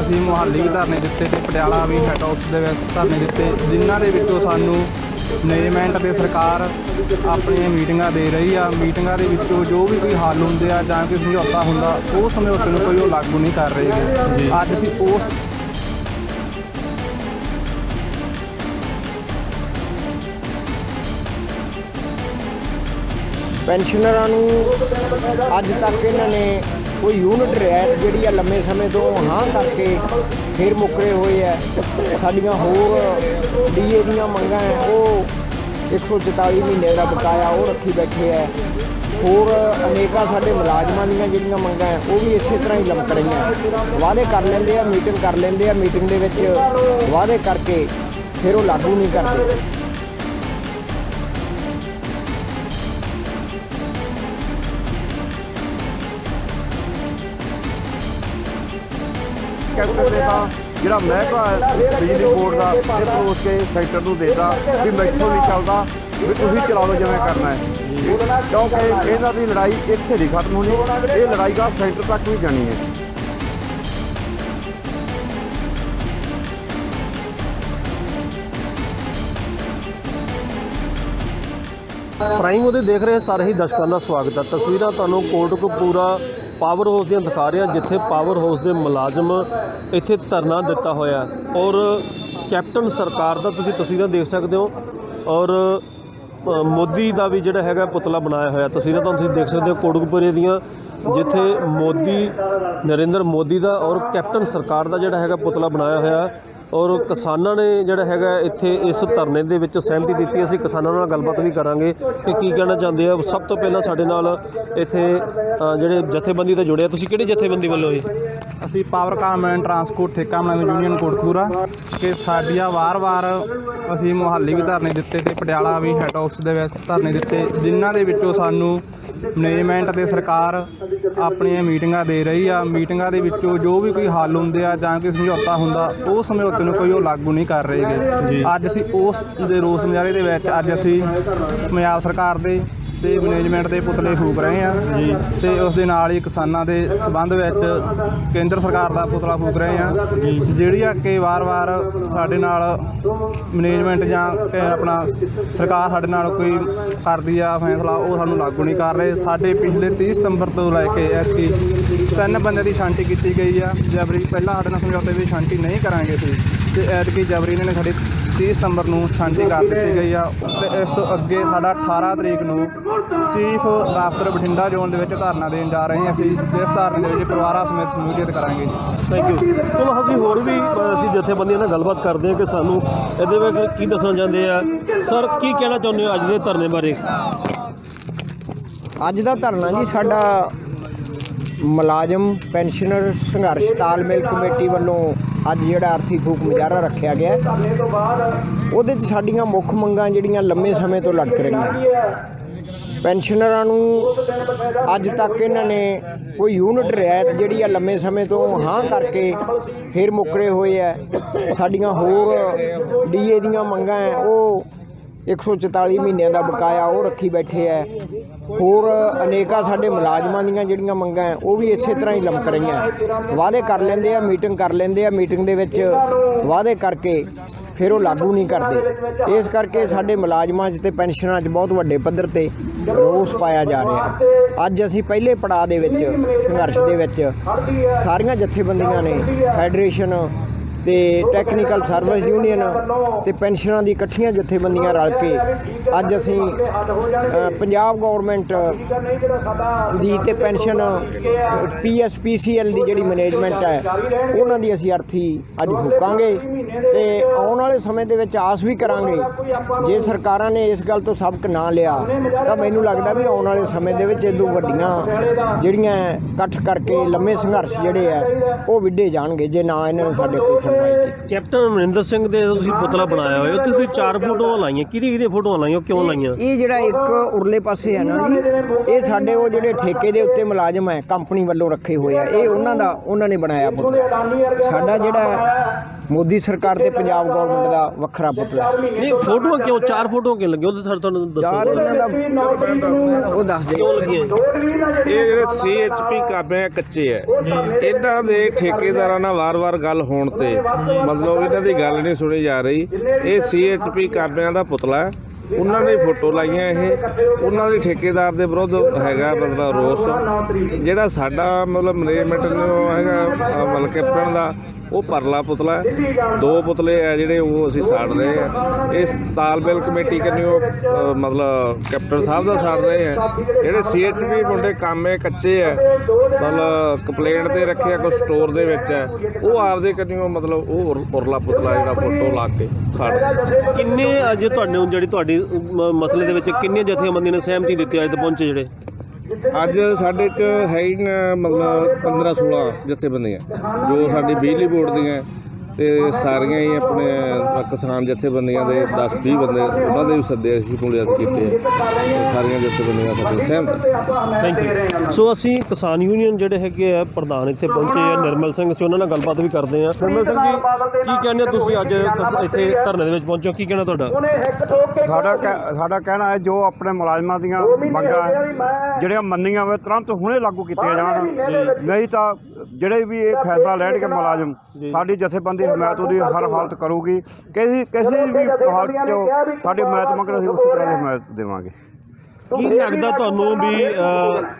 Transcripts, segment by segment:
ਅਸੀਂ ਮੁਹਾਲੀ ਵੀ ਧਰਨੇ ਦਿੱਤੇ ਤੇ ਪਟਿਆਲਾ ਵੀ ਹੈੱਡ ਆਫਿਸ ਦੇ ਵਿੱਚ ਧਰਨੇ ਦਿੱਤੇ ਜਿਨ੍ਹਾਂ ਦੇ ਵਿੱਚੋਂ ਸਾਨੂੰ ਮੈਨੇਜਮੈਂਟ ਤੇ ਸਰਕਾਰ ਆਪਣੀਆਂ ਮੀਟਿੰਗਾਂ ਦੇ ਰਹੀ ਆ ਮੀਟਿੰਗਾਂ ਦੇ ਵਿੱਚੋਂ ਜੋ ਵੀ ਕੋਈ ਹੱਲ ਹੁੰਦੇ ਆ ਜਾਂ ਕੋਈ ਸਮਝੌਤਾ ਹੁੰਦਾ ਉਹ ਸਮਝੌਤੇ ਨੂੰ ਕੋਈ ਉਹ ਲਾਗੂ ਨਹੀਂ ਕਰ ਰਹੇ ਗੇ। ਅੱਜ ਅਸੀਂ ਉਸ ਪੈਨਸ਼ਨਰਾਂ ਨੂੰ ਅੱਜ ਤੱਕ ਇਹਨਾਂ ਨੇ ਕੋਈ ਯੂਨਿਟ ਰਿਆਇਤ ਜਿਹੜੀ ਆ ਲੰਮੇ ਸਮੇਂ ਤੋਂ ਹਾਂ ਕਰਕੇ ਫਿਰ ਮੁੱਕਰੇ ਹੋਏ ਆ। ਸਾਡੀਆਂ ਹੋਰ ਡੀਏ ਦੀਆਂ ਮੰਗਾਂ ਹੈ ਉਹ 144 ਮਹੀਨੇ ਦਾ ਬਕਾਇਆ ਉਹ ਰੱਖੀ ਬੈਠੇ ਆ ਹੋਰ ਅਨੇਕਾਂ ਸਾਡੇ ਮੁਲਾਜ਼ਮਾਂ ਦੀਆਂ ਜਿਹੜੀਆਂ ਮੰਗਾਂ ਹੈ ਉਹ ਵੀ ਇਸੇ ਤਰ੍ਹਾਂ ਹੀ ਲਮਕ ਰਹੀਆਂ। ਵਾਅਦੇ ਕਰ ਲੈਂਦੇ ਆ ਮੀਟਿੰਗ ਕਰ ਲੈਂਦੇ ਆ ਮੀਟਿੰਗ ਦੇ ਵਿੱਚ ਵਾਅਦੇ ਕਰਕੇ ਫਿਰ ਉਹ ਲਾਗੂ ਨਹੀਂ ਕਰਦੇ। ਕੈਪਟਨ ਨੇ ਤਾਂ ਜਿਹੜਾ ਮਹਿਕਮਾ ਹੈ, ਬਿਜਲੀ ਬੋਰਡ ਦਾ, ਇਹ ਪਰੋਸ ਕੇ ਸੈਕਟਰ ਨੂੰ ਦੇਤਾ ਵੀ ਮੈਥੋਂ ਨਹੀਂ ਚੱਲਦਾ, ਵੀ ਤੁਸੀਂ ਚਲਾ ਲਓ ਜਿਵੇਂ ਕਰਨਾ ਹੈ। ਕਿਉਂਕਿ ਇਹਨਾਂ ਦੀ ਲੜਾਈ ਇੱਥੇ ਨਹੀਂ ਖਤਮ ਹੋਣੀ, ਇਹ ਲੜਾਈ ਦਾ ਸੈਂਟਰ ਤੱਕ ਵੀ ਜਾਣੀ ਹੈ। ਪ੍ਰਾਈਮ ਉਹਦੇ ਦੇਖ ਰਹੇ ਸਾਰੇ ਹੀ ਦਰਸ਼ਕਾਂ ਦਾ ਸਵਾਗਤ ਹੈ। ਤਸਵੀਰਾਂ ਤੁਹਾਨੂੰ ਕੋਟਕਪੂਰਾ ਪਾਵਰ ਹਾਊਸ ਦੀਆਂ ਦਿਖਾ ਰਹੇ ਹਾਂ, ਜਿੱਥੇ ਪਾਵਰ ਹਾਊਸ ਦੇ ਮੁਲਾਜ਼ਮ ਇੱਥੇ ਧਰਨਾ ਦਿੱਤਾ ਹੋਇਆ ਔਰ ਕੈਪਟਨ ਸਰਕਾਰ ਦਾ ਤੁਸੀਂ ਤਸਵੀਰਾਂ ਦੇਖ ਸਕਦੇ ਹੋ, ਔਰ ਮੋਦੀ ਦਾ ਵੀ ਜਿਹੜਾ ਹੈਗਾ ਪੁਤਲਾ ਬਣਾਇਆ ਹੋਇਆ। ਤਸਵੀਰਾਂ ਤੁਹਾਨੂੰ ਤੁਸੀਂ ਦੇਖ ਸਕਦੇ ਹੋ ਕੋਟਕਪੂਰੇ ਦੀਆਂ, ਜਿੱਥੇ ਮੋਦੀ, ਨਰਿੰਦਰ ਮੋਦੀ ਦਾ ਔਰ ਕੈਪਟਨ ਸਰਕਾਰ ਦਾ ਜਿਹੜਾ ਹੈਗਾ ਪੁਤਲਾ ਬਣਾਇਆ ਹੋਇਆ। ਔਰ ਕਿਸਾਨਾਂ ਨੇ ਜਿਹੜਾ ਹੈਗਾ ਇੱਥੇ ਇਸ ਧਰਨੇ ਦੇ ਵਿੱਚ ਸਹਿਮਤੀ ਦਿੱਤੀ, ਅਸੀਂ ਕਿਸਾਨਾਂ ਨਾਲ ਗੱਲਬਾਤ ਵੀ ਕਰਾਂਗੇ ਕਿ ਕੀ ਕਹਿਣਾ ਚਾਹੁੰਦੇ ਆ। ਸਭ ਤੋਂ ਪਹਿਲਾਂ ਸਾਡੇ ਨਾਲ ਇੱਥੇ ਜਿਹੜੇ ਜਥੇਬੰਦੀ 'ਤੇ ਜੁੜੇ ਆ, ਤੁਸੀਂ ਕਿਹੜੀ ਜਥੇਬੰਦੀ ਵੱਲੋਂ ਜੀ? ਅਸੀਂ ਪਾਵਰ ਕਾਮ ਐਂਡ ਟਰਾਂਸਪੋਰਟ ਠੇਕਾ ਮੁਲਾਜ਼ਮ ਯੂਨੀਅਨ ਕੋਟਕਪੂਰਾ। ਕਿ ਸਾਡੀਆਂ ਵਾਰ-ਵਾਰ ਅਸੀਂ ਮੁਹਾਲੀ ਵੀ ਧਰਨੇ ਦਿੱਤੇ ਤੇ ਪਟਿਆਲਾ ਵੀ ਹੈੱਡ ਆਫਿਸ ਦੇ ਵਿੱਚ ਧਰਨੇ ਦਿੱਤੇ, ਜਿਨ੍ਹਾਂ ਦੇ ਵਿੱਚੋਂ ਸਾਨੂੰ ਮੈਨੇਜਮੈਂਟ ਤੇ ਸਰਕਾਰ ਆਪਣੀਆਂ ਮੀਟਿੰਗਾਂ ਦੇ ਰਹੀ ਆ ਮੀਟਿੰਗਾਂ ਦੇ ਵਿੱਚੋਂ ਜੋ ਵੀ ਕੋਈ ਹੱਲ ਹੁੰਦੇ ਆ ਜਾਂ ਕੋਈ ਸਮਝੌਤਾ ਹੁੰਦਾ ਉਹ ਸਮਝੌਤੇ ਨੂੰ ਕੋਈ ਉਹ ਲਾਗੂ ਨਹੀਂ ਕਰ ਰਹੇ ਗੇ। ਅੱਜ ਅਸੀਂ ਉਸ ਦੇ ਰੋਸ ਮੁਜ਼ਾਹਰੇ ਦੇ ਵਿੱਚ ਅੱਜ ਅਸੀਂ ਪੰਜਾਬ ਸਰਕਾਰ ਦੇ ਤੇ ਮੈਨੇਜਮੈਂਟ ਦੇ ਪੁਤਲੇ ਫੂਕ ਰਹੇ ਆ। ਜੀ। ਤੇ ਉਸ ਦੇ ਨਾਲ ਹੀ ਕਿਸਾਨਾਂ ਦੇ ਸਬੰਧ ਵਿੱਚ ਕੇਂਦਰ ਸਰਕਾਰ ਦਾ ਪੁਤਲਾ ਫੂਕ ਰਹੇ ਆ। ਜਿਹੜੀ ਆ ਕਿ ਵਾਰ-ਵਾਰ ਸਾਡੇ ਨਾਲ ਮੈਨੇਜਮੈਂਟ ਜਾਂ ਆਪਣਾ ਸਰਕਾਰ ਸਾਡੇ ਨਾਲ ਕੋਈ ਕਰਦੀ ਆ ਫੈਸਲਾ ਉਹ ਸਾਨੂੰ ਲਾਗੂ ਨਹੀਂ ਕਰ ਰਹੇ। ਸਾਡੇ ਪਿਛਲੇ 30 ਸਤੰਬਰ ਤੋਂ ਲੈ ਕੇ ਐਸੀ ਤਿੰਨ ਬੰਦੇ ਦੀ ਸ਼ਾਂਤੀ ਕੀਤੀ ਗਈ ਆ। ਜਬਰੀ ਪਹਿਲਾਂ ਸਾਡੇ ਨਾਲ ਸਮਝੌਤੇ ਵੀ ਸ਼ਾਂਤੀ ਨਹੀਂ ਕਰਾਂਗੇ ਸੀ ਤੇ ਐਤਕੀ ਜਬਰੀ ਇਹਨਾਂ ਨੇ ਸਾਡੀ 30 ਸਤੰਬਰ ਨੂੰ ਸ਼ਾਂਤੀ ਕਰ ਦਿੱਤੀ ਗਈ ਆ ਤੇ ਇਸ ਤੋਂ ਅੱਗੇ ਸਾਡਾ 18 ਤਰੀਕ ਨੂੰ ਚੀਫ ਦਫ਼ਤਰ ਬਠਿੰਡਾ ਜ਼ੋਨ ਦੇ ਵਿੱਚ ਧਰਨਾ ਦੇਣ ਜਾ ਰਹੇ ਹਾਂ ਅਸੀਂ ਜਿਸ ਧਰਨੇ ਦੇ ਵਿੱਚ ਪਰਿਵਾਰਾਂ ਸਮੇਤ ਸਮੂਲੀਅਤ ਕਰਾਂਗੇ ਥੈਂਕ ਯੂ ਚਲੋ ਅਸੀਂ ਹੋਰ ਵੀ ਅਸੀਂ ਜਥੇਬੰਦੀਆਂ ਨਾਲ ਗੱਲਬਾਤ ਕਰਦੇ ਹਾਂ ਕਿ ਸਾਨੂੰ ਇਹਦੇ ਵਿੱਚ ਕੀ ਦੱਸਣਾ ਚਾਹੁੰਦੇ ਆ। ਸਰ ਕੀ ਕਹਿਣਾ ਚਾਹੁੰਦੇ ਹੋ ਅੱਜ ਦੇ ਧਰਨੇ ਬਾਰੇ? ਅੱਜ ਦਾ ਧਰਨਾ ਜੀ ਸਾਡਾ ਮੁਲਾਜ਼ਮ ਪੈਨਸ਼ਨਰ ਸੰਘਰਸ਼ ਤਾਲਮੇਲ ਕਮੇਟੀ ਵੱਲੋਂ ਅੱਜ ਜਿਹੜਾ ਆਰਥਿਕ ਫੂਕ ਮੁਜ਼ਾਹਰਾ ਰੱਖਿਆ ਗਿਆ, ਉਹਦੇ 'ਚ ਸਾਡੀਆਂ ਮੁੱਖ ਮੰਗਾਂ ਜਿਹੜੀਆਂ ਲੰਮੇ ਸਮੇਂ ਤੋਂ ਲਟਕ ਰਹੀਆਂ। ਪੈਨਸ਼ਨਰਾਂ ਨੂੰ ਅੱਜ ਤੱਕ ਇਹਨਾਂ ਨੇ ਕੋਈ ਯੂਨਿਟ ਰਿਆਇਤ ਜਿਹੜੀ ਆ ਲੰਮੇ ਸਮੇਂ ਤੋਂ ਹਾਂ ਕਰਕੇ ਫਿਰ ਮੁੱਕਰੇ ਹੋਏ ਆ। ਸਾਡੀਆਂ ਹੋਰ ਡੀਏ ਦੀਆਂ ਮੰਗਾਂ ਉਹ 144 ਮਹੀਨਿਆਂ ਦਾ ਬਕਾਇਆ ਉਹ ਰੱਖੀ ਬੈਠੇ ਐ। ਹੋਰ ਅਨੇਕਾਂ ਸਾਡੇ ਮੁਲਾਜ਼ਮਾਂ ਦੀਆਂ ਜਿਹੜੀਆਂ ਮੰਗਾਂ ਉਹ ਵੀ ਇਸੇ ਤਰ੍ਹਾਂ ਹੀ ਲਮਕ ਰਹੀਆਂ ਵਾਅਦੇ ਕਰ ਲੈਂਦੇ ਆ, ਮੀਟਿੰਗ ਕਰ ਲੈਂਦੇ ਆ, ਮੀਟਿੰਗ ਦੇ ਵਿੱਚ ਵਾਅਦੇ ਕਰਕੇ ਫਿਰ ਉਹ ਲਾਗੂ ਨਹੀਂ ਕਰਦੇ। ਇਸ ਕਰਕੇ ਸਾਡੇ ਮੁਲਾਜ਼ਮਾਂ 'ਚ ਤੇ ਪੈਨਸ਼ਨਾਂ 'ਚ ਬਹੁਤ ਵੱਡੇ ਪੱਧਰ ਤੇ ਰੋਸ ਪਾਇਆ ਜਾ ਰਿਹਾ ਅੱਜ ਅਸੀਂ ਪਹਿਲੇ ਪੜਾਅ ਦੇ ਵਿੱਚ, ਸੰਘਰਸ਼ ਦੇ ਵਿੱਚ ਸਾਰੀਆਂ ਜਥੇਬੰਦੀਆਂ ਨੇ, ਫੈਡਰੇਸ਼ਨ ਤੇ ਟੈਕਨੀਕਲ ਸਰਵਿਸ ਯੂਨੀਅਨ ਤੇ ਪੈਨਸ਼ਨਾਂ ਦੀ ਇਕੱਠੀਆਂ ਜਥੇਬੰਦੀਆਂ ਰਲ ਕੇ ਅੱਜ ਅਸੀਂ ਪੰਜਾਬ ਗਵਰਨਮੈਂਟ ਦੀ ਤੇ ਪੈਨਸ਼ਨ ਪੀਐਸਪੀਸੀਐਲ ਦੀ ਜਿਹੜੀ ਮੈਨੇਜਮੈਂਟ ਹੈ, ਉਹਨਾਂ ਦੀ ਅਸੀਂ ਅਰਥੀ ਅੱਜ ਫੂਕਾਂਗੇ ਤੇ ਆਉਣ ਵਾਲੇ ਸਮੇਂ ਦੇ ਵਿੱਚ ਆਸ ਵੀ ਕਰਾਂਗੇ। ਜੇ ਸਰਕਾਰਾਂ ਨੇ ਇਸ ਗੱਲ ਤੋਂ ਸਬਕ ਨਾ ਲਿਆ, ਤਾਂ ਮੈਨੂੰ ਲੱਗਦਾ ਵੀ ਆਉਣ ਵਾਲੇ ਸਮੇਂ ਦੇ ਵਿੱਚ ਇਦੋਂ ਵੱਡੀਆਂ ਜਿਹੜੀਆਂ ਇਕੱਠ ਕਰਕੇ ਲੰਮੇ ਸੰਘਰਸ਼ ਜਿਹੜੇ ਆ, ਉਹ ਵਿੱਢੇ ਜਾਣਗੇ, ਜੇ ਨਾ ਇਹਨਾਂ ਨੇ ਸਾਡੇ ਕੋਈ ਕੀਤੀ ਕੈਪਟਨ ਅਮਰਿੰਦਰ ਸਿੰਘ ਦੇ ਤੁਸੀਂ ਪੁਤਲਾ ਬਣਾਇਆ ਹੋਇਆ ਤੇ ਤੁਸੀਂ ਚਾਰ ਫੋਟੋਆਂ ਲਾਈਆਂ ਕਿਹਦੀ ਕਿਹਦੀ ਫੋਟੋਆਂ ਲਾਈਆਂ ਕਿਉਂ ਲਾਈਆਂ? ਇਹ ਜਿਹੜਾ ਇੱਕ ਉਰਲੇ ਪਾਸੇ ਹੈ ਨਾ ਜੀ ਇਹ ਸਾਡੇ ਉਹ ਜਿਹੜੇ ਠੇਕੇ ਦੇ ਉੱਤੇ ਮੁਲਾਜ਼ਮ ਹੈ ਕੰਪਨੀ ਵੱਲੋਂ ਰੱਖੇ ਹੋਏ ਆ ਇਹ ਉਹਨਾਂ ਦਾ ਉਹਨਾਂ ਨੇ ਬਣਾਇਆ ਪੁਤਲਾ। ਸਾਡਾ ਜਿਹੜਾ ਮੋਦੀ ਸਰਕਾਰ ਤੇ ਪੰਜਾਬ ਗਵਰਨਮੈਂਟ ਦਾ ਵੱਖਰਾ ਪੁਤਲਾ। ਨਹੀਂ ਫੋਟੋਆਂ ਕਿਉਂ ਚਾਰ ਫੋਟੋਆਂ ਕਿਉਂ ਲੱਗੀਆਂ? ਉਹਦੇ ਤੁਹਾਨੂੰ- ਤੁਹਾਨੂੰ ਦੱਸੋ। ਉਹ ਦੱਸ ਦੇ ਕਿਉਂ ਲੱਗੀਆਂ? ਇਹ ਜਿਹੜੇ ਸੀਐਚਪੀ ਕਾਬੇ ਆ ਕੱਚੇ ਆ। ਇਹਨਾਂ ਦੇ ਠੇਕੇਦਾਰਾਂ ਨਾਲ ਵਾਰ-ਵਾਰ ਗੱਲ ਹੋਣ ਤੇ ਮਤਲਬ ਇਹਨਾਂ ਦੀ ਗੱਲ ਨਹੀਂ ਸੁਣੀ ਜਾ ਰਹੀ। ਇਹ ਸੀਐਚਪੀ ਕਾਬਿਆਂ ਦਾ ਪੁਤਲਾ ਹੈ। ਉਹਨਾਂ ਨੇ ਫੋਟੋ ਲਾਈਆਂ ਇਹ। ਉਹਨਾਂ ਦੇ ਠੇਕੇਦਾਰ ਦੇ ਵਿਰੁੱਧ ਹੈਗਾ ਮਤਲਬ ਰੋਸ। ਜਿਹੜਾ ਸਾਡਾ ਮਤਲਬ ਮੈਨੇਜਮੈਂਟ ਨੂੰ ਹੈਗਾ ਮਤਲਬ ਕੈਪਟਨ ਦਾ ਉਹ ਪਰਲਾ ਪੁਤਲਾ ਦੋ ਪੁਤਲੇ ਆ ਜਿਹੜੇ ਉਹ ਅਸੀਂ ਸਾੜ ਰਹੇ ਆ। ਇਸ ਤਾਲਮੇਲ ਕਮੇਟੀ ਕੰਨਿਓ ਅ, ਮਤਲਬ ਕੈਪਟਨ ਸਾਹਿਬ ਦਾ ਸਾੜ ਰਹੇ ਆ। ਜਿਹੜੇ ਸੀਐਚਪੀ ਮੁੰਡੇ ਕੰਮੇ ਕੱਚੇ ਆ ਮਤਲਬ ਕੰਪਲੇਂਟ ਤੇ ਰੱਖਿਆ ਕੋਈ ਸਟੋਰ ਦੇ ਵਿੱਚ ਹੈ ਉਹ ਆਪਦੇ ਕੰਨਿਓ ਮਤਲਬ ਉਹ ਉਰ- ਉਰਲਾ ਪੁਤਲਾ ਜਿਹੜਾ ਫੋਟੋ ਲਾ ਕੇ ਸਾੜ ਰਹੇ ਕਿੰਨੇ ਅੱਜ ਤੁਹਾਨੂੰ ਜਿਹੜੀ ਤੁਹਾਡੀ ਮ- ਮਸਲੇ ਦੇ ਵਿੱਚ ਕਿੰਨੀਆਂ ਜਥੇਬੰਦੀਆਂ ਨੇ ਸਹਿਮਤੀ ਦਿੱਤੀ ਅੱਜ ਤੱਕ ਪਹੁੰਚੇ ਜਿਹੜੇ? ਅੱਜ ਸਾਡੇ ਚ ਹੈ ਹੀ ਨਾ ਮਤਲਬ 15 16 ਜਥੇਬੰਦੀਆਂ, ਜੋ ਸਾਡੀ ਬਿਜਲੀ ਬੋਰਡ ਦੀਆਂ ਤੇ ਸਾਰੀਆਂ ਹੀ ਆਪਣੇ ਕਿਸਾਨ ਜਥੇਬੰਦੀਆਂ ਦੇ 10 20 ਬੰਦੇ ਉਹਨਾਂ ਦੇ ਵੀ ਸੱਦੇ ਅਸੀਂ ਸ਼ਮੂਲੀਅਤ ਕੀਤੀ ਹੈ ਤੇ ਸਾਰੀਆਂ ਜਥੇਬੰਦੀਆਂ ਸਾਡੇ ਸਹਿਮਤ। ਥੈਂਕ ਯੂ ਸੋ ਅਸੀਂ ਕਿਸਾਨ ਯੂਨੀਅਨ ਜਿਹੜੇ ਹੈਗੇ ਆ ਪ੍ਰਧਾਨ ਇੱਥੇ ਪਹੁੰਚੇ ਆ ਨਿਰਮਲ ਸਿੰਘ ਅਸੀਂ ਉਹਨਾਂ ਨਾਲ ਗੱਲਬਾਤ ਵੀ ਕਰਦੇ ਆ। ਨਿਰਮਲ ਸਿੰਘ ਜੀ ਕੀ ਕਹਿੰਦੇ ਹੋ ਤੁਸੀਂ ਅੱਜ ਇੱਥੇ ਧਰਨੇ ਦੇ ਵਿੱਚ ਪਹੁੰਚੇ ਕੀ ਕਹਿਣਾ ਤੁਹਾਡਾ? ਸਾਡਾ ਕਹਿ- ਸਾਡਾ ਕਹਿਣਾ ਹੈ ਜੋ ਆਪਣੇ ਮੁਲਾਜ਼ਮਾਂ ਦੀਆਂ ਮੰਗਾਂ ਜਿਹੜੀਆਂ ਮੰਨੀਆਂ ਹੋਵੇ ਤੁਰੰਤ ਹੁਣੇ ਲਾਗੂ ਕੀਤੀਆਂ ਜਾਣ। ਨਹੀਂ ਤਾਂ ਜਿਹੜੇ ਵੀ ਇਹ ਫੈਸਲਾ ਲੈਣਗੇ ਮੁਲਾਜ਼ਮ ਸਾਡੀ ਜਥੇਬੰਦੀ ਹਮਾਇਤ ਉਹਦੀ ਹਰ ਹਾਲਤ ਕਰੂਗੀ। ਕਿਸੇ ਕਿਸੇ ਵੀ ਹਾਲਤ 'ਚ ਸਾਡੇ ਹਮਾਇਤ ਮੰਗਣ ਅਸੀਂ ਉਸੇ ਤਰ੍ਹਾਂ ਦੀ ਹਮਾਇਤ ਦੇਵਾਂਗੇ। ਕੀ ਲੱਗਦਾ ਤੁਹਾਨੂੰ ਵੀ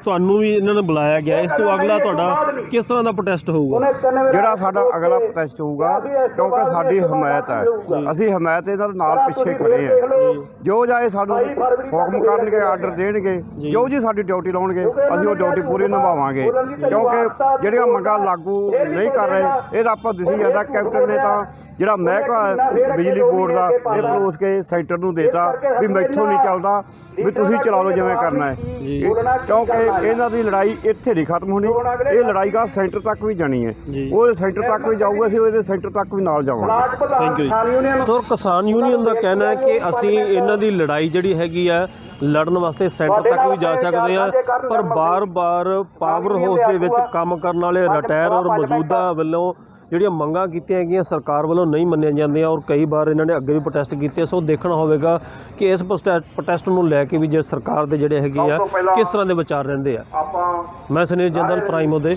ਤੁਹਾਨੂੰ ਵੀ ਇਹਨਾਂ ਨੇ ਬੁਲਾਇਆ ਗਿਆ? ਇਸ ਤੋਂ ਅਗਲਾ ਤੁਹਾਡਾ ਕਿਸ ਤਰ੍ਹਾਂ ਦਾ ਪ੍ਰੋਟੈਸਟ ਹੋਊਗਾ? ਜਿਹੜਾ ਸਾਡਾ ਅਗਲਾ ਪ੍ਰੋਟੈਸਟ ਹੋਊਗਾ ਕਿਉਂਕਿ ਸਾਡੀ ਹਮਾਇਤ ਹੈ। ਅਸੀਂ ਹਮਾਇਤ ਇਹਨਾਂ ਦੇ ਨਾਲ ਪਿੱਛੇ ਖੜੇ ਹਾਂ। ਜੋ। ਜਾਏ ਸਾਨੂੰ ਹੁਕਮ ਕਰਨਗੇ ਆਰਡਰ ਦੇਣਗੇ ਜੋ। ਜੀ ਸਾਡੀ ਡਿਊਟੀ ਲਾਉਣਗੇ ਅਸੀਂ ਉਹ ਡਿਊਟੀ ਪੂਰੀ ਨਿਭਾਵਾਂਗੇ। ਕਿਉਂਕਿ ਜਿਹੜੀਆਂ ਮੰਗਾਂ ਲਾਗੂ ਨਹੀਂ ਕਰ ਰਹੇ ਇਹ ਤਾਂ ਆਪਾਂ ਦਿਸੀ ਜਾਂਦਾ ਕੈਪਟਨ ਨੇ ਤਾਂ ਜਿਹੜਾ ਮਹਿਕਮਾ ਬਿਜਲੀ ਬੋਰਡ ਦਾ ਇਹ ਪਰੋਸ ਕੇ ਸੈਂਟਰ ਨੂੰ ਦੇਤਾ ਵੀ ਮੈਥੋਂ ਨਹੀਂ ਚੱਲਦਾ ਵੀ ਤੁਸੀਂ ਚਲਾ ਲਓ ਜਿਵੇਂ ਕਰਨਾ ਹੈ। ਇਹ- ਕਿਉਂਕਿ ਇਹਨਾਂ ਦੀ ਲੜਾਈ ਇੱਥੇ ਨਹੀਂ ਖਤਮ ਹੋਣੀ। ਇਹ ਲੜਾਈ ਗਾ ਸੈਂਟਰ ਤੱਕ ਵੀ ਜਾਣੀ ਹੈ। ਉਹ ਸੈਂਟਰ ਤੱਕ ਵੀ ਜਾਊਗਾ ਅਸੀਂ ਉਹਦੇ ਸੈਂਟਰ ਤੱਕ ਵੀ ਨਾਲ ਜਾਵਾਂਗੇ। ਥੈਂਕ ਯੂ ਜੀ। ਸੋ ਕਿਸਾਨ ਯੂਨੀਅਨ ਦਾ ਕਹਿਣਾ ਹੈ ਕਿ ਅਸੀਂ ਇਹਨਾਂ ਦੀ ਲੜਾਈ ਜਿਹੜੀ ਹੈਗੀ ਆ ਲੜਨ ਵਾਸਤੇ ਸੈਂਟਰ ਤੱਕ ਵੀ ਜਾ ਸਕਦੇ ਆ ਪਰ ਬਾਰ-ਬਾਰ ਪਾਵਰ ਹਾਊਸ ਦੇ ਵਿੱਚ ਕੰਮ ਕਰਨ ਵਾਲੇ ਰਿਟਾਇਰ ਔਰ ਮੌਜੂਦਾ ਵੱਲੋਂ ਜਿਹੜੀਆਂ ਮੰਗਾਂ ਕੀਤੀਆਂ ਹੈਗੀਆਂ ਸਰਕਾਰ ਵੱਲੋਂ ਨਹੀਂ ਮੰਨੀਆਂ ਜਾਂਦੀਆਂ ਔਰ ਕਈ ਵਾਰ ਇਹਨਾਂ ਨੇ ਅੱਗੇ ਵੀ ਪ੍ਰੋਟੈਸਟ ਕੀਤੇ ਸੋ ਦੇਖਣਾ ਹੋਵੇਗਾ ਕਿ ਇਸ ਪ੍ਰੋਟੈਸਟ ਨੂੰ ਲੈ ਕੇ ਵੀ ਜੇ ਸਰਕਾਰ ਦੇ ਜਿਹੜੇ ਹੈਗੇ ਆ ਕਿਸ ਤਰ੍ਹਾਂ ਦੇ ਵਿਚਾਰ ਰਹਿੰਦੇ ਆ। ਮੈਂ ਸੁਨੀਲ ਜੰਦਲ ਪ੍ਰਾਈਮੋ ਦੇ